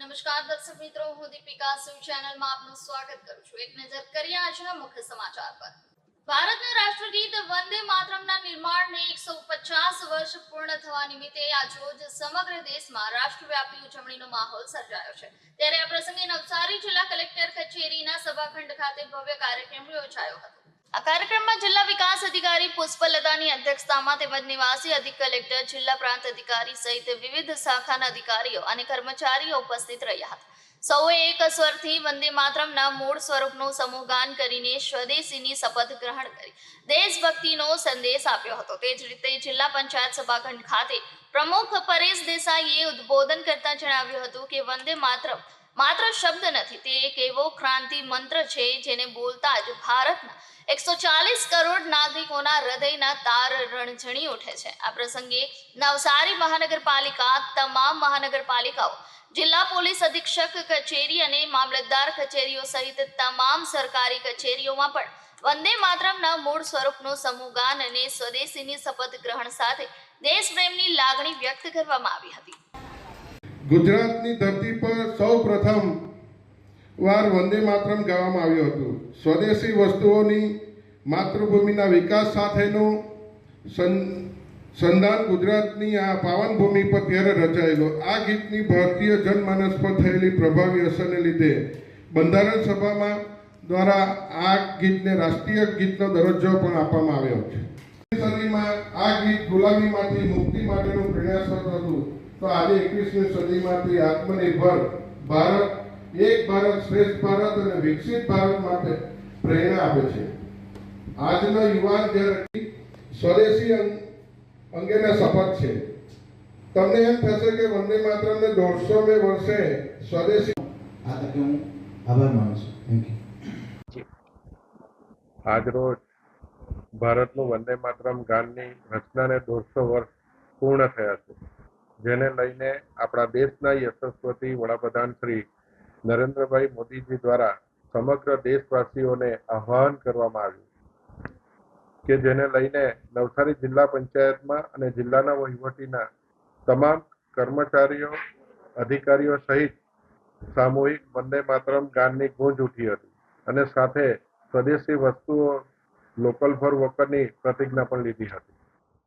નમસ્કાર દર્શક મિત્રો, હું દીપિકા સિંહ ચેનલમાં આપનું સ્વાગત કરું છું. એક નજર કરીએ આજના મુખ્ય સમાચાર પર. ભારતના રાષ્ટ્રગીત વંદે માતરમના નિર્માણને એકસો પચાસ વર્ષ પૂર્ણ થવા નિમિત્તે આજરોજ સમગ્ર દેશમાં રાષ્ટ્રવ્યાપી ઉજવણીનો માહોલ સર્જાયો છે. ત્યારે આ પ્રસંગે નવસારી જિલ્લા કલેક્ટર કચેરીના સભાખંડ ખાતે ભવ્ય કાર્યક્રમ યોજાયો હતો. આ કાર્યક્રમમાં જિલ્લા વિકાસ અધિકારી પુષ્પલતાની અધ્યક્ષતામાં તેમજ નિવાસી અધિક કલેક્ટર, જિલ્લા પ્રાંત અધિકારી સહિત વિવિધ શાખાના અધિકારીઓ અને કર્મચારીઓ ઉપસ્થિત રહ્યા હતા. સૌએ એક સ્વરથી વંદે માતરમના મૂળ સ્વરૂપનું સમૂહગાન કરીને સ્વદેશીની શપથ ગ્રહણ કરી. દેશભક્તિનો સંદેશ આપ્યો હતો. તે જ રીતે જિલ્લા પંચાયત સભાખંડ ખાતે પ્રમુખ પરેશ દેસાઈએ ઉદ્બોધન કરતા જણાવ્યું હતું કે વંદે માતરમ માત્ર શબ્દ નથી, તે એક એવો ક્રાંતિ મંત્ર છે જેને બોલતા જ ભારતના એકસો ચાલીસ કરોડ નાગરિકોના હૃદયના તાર રણઝણી ઉઠે છે. આ પ્રસંગે નવસારી મહાનગરપાલિકા, તમામ મહાનગરપાલિકાઓ, જિલ્લા પોલીસ અધિક્ષક કચેરી અને મામલતદાર કચેરીઓ સહિત તમામ સરકારી કચેરીઓમાં પણ વંદે માતરમના મૂળ સ્વરૂપનું સમૂહગાન અને સ્વદેશીની શપથ ગ્રહણ સાથે દેશપ્રેમની લાગણી વ્યક્ત કરવામાં આવી હતી. ગુજરાતની ધરતી પર સૌ પ્રથમ વાર વંદે માતરમ ગાવામાં આવ્યું હતું. સ્વદેશી વસ્તુઓની માતૃભૂમિના વિકાસ સાથેનો સંધાન ગુજરાતની આ પાવન ભૂમિ પર ત્યારે રચાયેલો. આ ગીતની ભારતીય જનમાનસ પર થયેલી પ્રભાવી અસરને લીધે બંધારણ સભામાં દ્વારા આ ગીતને રાષ્ટ્રીય ગીતનો દરજ્જો પણ આપવામાં આવ્યો છે. આ ગીત ગુલામીમાંથી મુક્તિ માટેનું પ્રયાસ હતું. તો આજે એકવીસમી સદીમાંથી આત્મનિર્ભર ભારત એક ભારત શ્રેષ્ઠ ભારત અને વિકસિત ભારત માટે પ્રેરણા આપે છે. આજનો યુવાન જ્યારે સ્વદેશી અંગેના શપથ છે. તમને એમ થશે કે વંદે માતરમને દોઢસો મે વર્ષે સ્વદેશી આ તકે હું આભાર માનું છું. થેન્ક યુ આજરોજ ભારતનું વંદે માતરમ ગાનની રચનાને દોઢસો વર્ષ પૂર્ણ થયા છે. જેને લઈને આપણા દેશના યશસ્વતી વડાપ્રધાન શ્રી નરેન્દ્રભાઈ મોદીજી દ્વારા સમગ્ર દેશવાસીઓને આહ્વાન કરવામાં આવ્યું કે જેને લઈને નવસારી જિલ્લા પંચાયતમાં અને જિલ્લાના વહીવટીના તમામ કર્મચારીઓ, અધિકારીઓ સહિત સામૂહિક વંદે માતરમ ગાનની ગૂંજ ઉઠી હતી અને સાથે સ્વદેશી વસ્તુઓ, લોકલ ફોર વોકરની પ્રતિજ્ઞા પણ લીધી હતી.